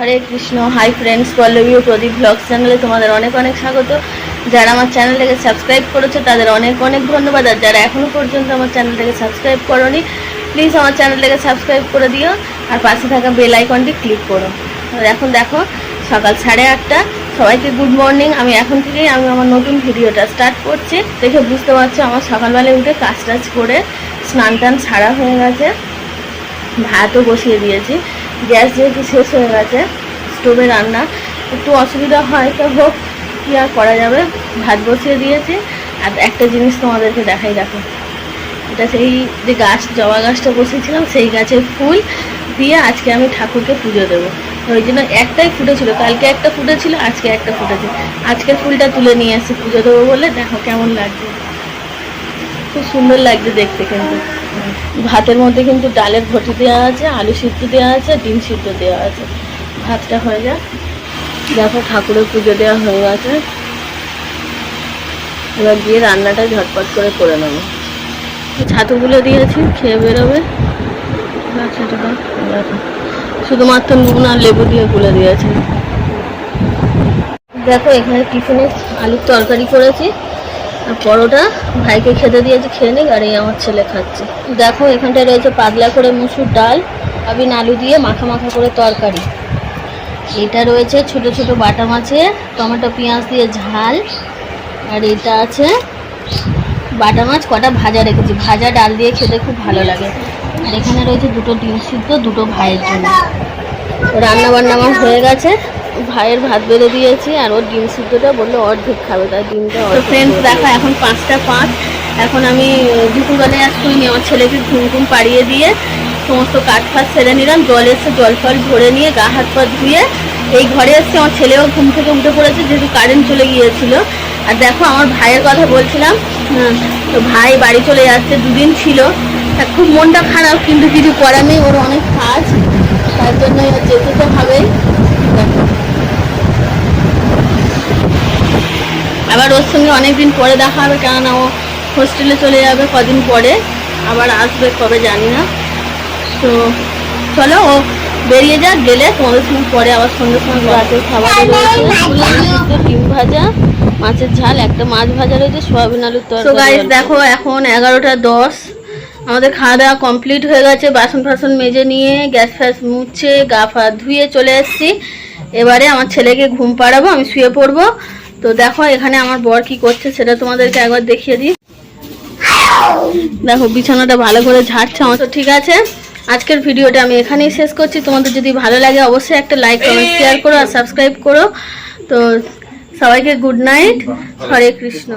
হরে Krishna hi friends Pallavi ও প্রদীপ blog চ্যানেলে তোমাদের অনেক অনেক স্বাগত। যারা আমার চ্যানেলটাকে সাবস্ক্রাইব করেছ, তাদের অনেক অনেক ধন্যবাদ। আর যারা এখনও পর্যন্ত আমার চ্যানেলটাকে সাবস্ক্রাইব করোনি প্লিজ আমার চ্যানেলটাকে সাবস্ক্রাইব করে দিও। আর পাশে থাকা বেল আইকনটি ক্লিক করো। আর এখন দেখো, সকাল সাড়ে আটটা। সবাইকে গুড মর্নিং আমি এখন থেকেই আমি আমার নতুন ভিডিওটা স্টার্ট করছি। দেখে বুঝতে পারছ, আমার সকালবেলায় উঠে কাজ টাজ করে স্নান টান ছাড়া হয়ে গেছে। ভাতও বসিয়ে দিয়েছি। গ্যাস যেহেতু শেষ হয়ে গেছে, স্টোভে রান্না, একটু অসুবিধা হয়, তো হোক, কী আর করা যাবে? ভাত বসিয়ে দিয়েছি, আর একটা জিনিস তোমাদেরকে দেখাই দেখো। এটা সেই যে গাছ, জবা গাছটা বসিয়েছিলাম, সেই গাছের ফুল দিয়ে আজকে আমি ঠাকুরকে পুজো দেবো। ওই জন্য একটাই ফুটেছিল, কালকে একটা ফুটেছিল, আজকে একটা ফুটেছে। আজকে ফুলটা তুলে নিয়ে এসে পুজো দেবো বলে দেখো কেমন লাগছে। খুব সুন্দর লাগছে দেখতে কিন্তু। ভাতের মধ্যে কিন্তু ডালের ঘটি দেওয়া আছে, আলু সিদ্ধ দেওয়া আছে, ডিম সিদ্ধ দেওয়া আছে। ভাতটা হয়ে যায় দেখো ঠাকুরের পুজো দেওয়া হয়ে গেছে। এবার গিয়ে রান্নাটা ঝটপট করে করে নেব। ছাতুগুলো দিয়েছি, খেয়ে বেরোবে। শুধুমাত্র নুন আর লেবু দিয়ে গুলে দিয়েছি। দেখো এখানে টিফিনে আলুর তরকারি করেছি। পরোটা ভাইকে খেতে দিয়েছি, খেয়ে নিক, আর এই আমার ছেলে খাচ্ছে। দেখো, এখানটায় রয়েছে পাতলা করে মুসুর ডাল আবিন আলু দিয়ে মাখা মাখা করে তরকারি। এটা রয়েছে ছোট ছোট বাটা মাছে, টমেটো, পেঁয়াজ দিয়ে ঝাল, আর এটা আছে বাটা মাছ, কটা ভাজা রেখেছি। ভাজা ডাল দিয়ে খেতে খুব ভালো লাগে। আর এখানে রয়েছে দুটো ডিম সিদ্ধ, দুটো ভাইয়ের জন্য। রান্না বান্না আমার হয়ে গেছে। ভাইয়ের ভাত বেড়ে দিয়েছি আর ওর ডিম সিদ্ধটা বলল অর্ধেক খাবে তার ডিমটা তো ফ্রেন্ডস দেখো এখন পাঁচটা পাঁচ। এখন আমি দুপুরবেলায় আজ করিনি আমার ছেলেকে ঘুম ঘুম পাড়িয়ে দিয়ে সমস্ত কাঠ ফাট সেরে নিলাম জল এসে জল ফল ভরে নিয়ে গা হাত পা ধুয়ে এই ঘরে এসছে আমার ছেলেও ঘুম থেকে উঠে পড়েছে যেহেতু কারেন্ট চলে গিয়েছিল। আর দেখো আমার ভাইয়ের কথা বলছিলাম তো ভাই বাড়ি চলে যাচ্ছে দুদিন ছিল। তা খুব মনটা খারাপ কিন্তু কিছু করার নেই ওর অনেক কাজ তার জন্য যেতে তো হবেই। দেখো আবার ওর সঙ্গে অনেকদিন পরে দেখা হবে কেননা ও হোস্টেলে চলে যাবে কদিন পরে। আবার আসবে কবে জানি না। তো চলো ও বেরিয়ে যাক গেলে তোমাদের সঙ্গে পরে আবার সন্ধ্যের সময় রাতের খাবার ডিম ভাজা মাছের ঝাল একটা মাছ ভাজা রয়েছে সোয়াবিন আলুর তরকারি। দেখো এখন এগারোটা দশ। আমাদের খাওয়া দাওয়া কমপ্লিট হয়ে গেছে বাসন ফাসন মেজে নিয়ে গ্যাস ফ্যাস মুছে গা ফা ধুয়ে চলে এসেছি। এবারে আমার ছেলেকে ঘুম পাড়াবো আমি শুয়ে পড়ব। তো দেখো, এখানে আমার বর কি করছে সেটা তোমাদেরকে একবার দেখিয়ে দিই। দেখো, বিছানাটা ভালো করে ঝাড়ছে আমার। তো ঠিক আছে, আজকের ভিডিওটা আমি এখানেই শেষ করছি। তোমাদের যদি ভালো লাগে, অবশ্যই একটা লাইক কমেন্ট শেয়ার করো আর সাবস্ক্রাইব করো। তো সবাইকে গুড নাইট হরে কৃষ্ণ।